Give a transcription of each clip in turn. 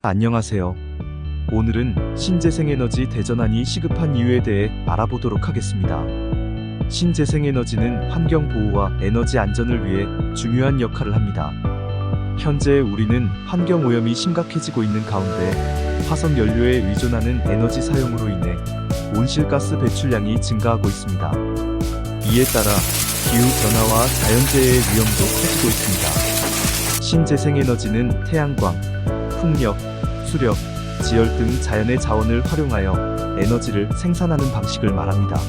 안녕하세요. 오늘은 신재생에너지 대전환이 시급한 이유에 대해 알아보도록 하겠습니다. 신재생에너지는 환경 보호와 에너지 안전을 위해 중요한 역할을 합니다. 현재 우리는 환경 오염이 심각해지고 있는 가운데 화석 연료에 의존하는 에너지 사용으로 인해 온실가스 배출량이 증가하고 있습니다. 이에 따라 기후 변화와 자연재해의 위험도 커지고 있습니다. 신재생에너지는 태양광, 풍력, 수력, 지열 등 자연의 자원을 활용하여 에너지를 생산하는 방식을 말합니다.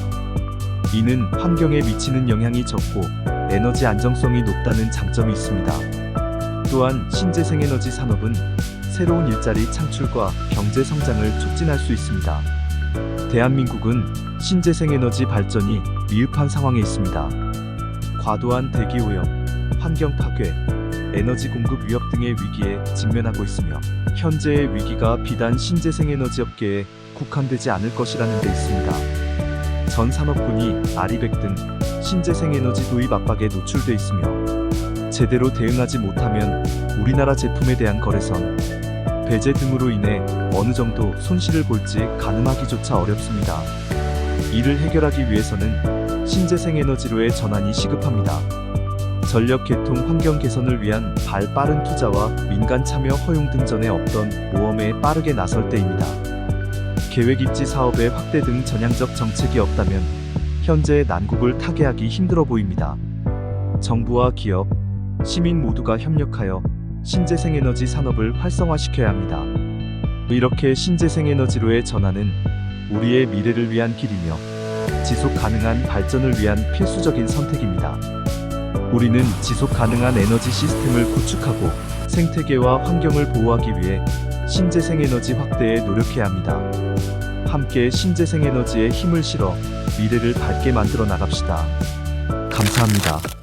이는 환경에 미치는 영향이 적고 에너지 안정성이 높다는 장점이 있습니다. 또한 신재생에너지 산업은 새로운 일자리 창출과 경제 성장을 촉진할 수 있습니다. 대한민국은 신재생에너지 발전이 미흡한 상황에 있습니다. 과도한 대기오염, 환경 파괴, 에너지 공급 위협 등의 위기에 직면하고 있으며 현재의 위기가 비단 신재생 에너지 업계에 국한되지 않을 것이라는 데 있습니다. 전 산업군이 아리백 등 신재생 에너지 도입 압박에 노출돼 있으며 제대로 대응하지 못하면 우리나라 제품에 대한 거래선, 배제 등으로 인해 어느 정도 손실을 볼지 가늠하기조차 어렵습니다. 이를 해결하기 위해서는 신재생 에너지로의 전환이 시급합니다. 전력 개통 환경 개선을 위한 발 빠른 투자와 민간 참여 허용 등 전에 없던 모험에 빠르게 나설 때입니다. 계획 입지 사업의 확대 등 전향적 정책이 없다면 현재의 난국을 타개하기 힘들어 보입니다. 정부와 기업, 시민 모두가 협력하여 신재생 에너지 산업을 활성화시켜야 합니다. 이렇게 신재생 에너지로의 전환은 우리의 미래를 위한 길이며 지속 가능한 발전을 위한 필수적인 선택입니다. 우리는 지속 가능한 에너지 시스템을 구축하고 생태계와 환경을 보호하기 위해 신재생 에너지 확대에 노력해야 합니다. 함께 신재생 에너지에 힘을 실어 미래를 밝게 만들어 나갑시다. 감사합니다.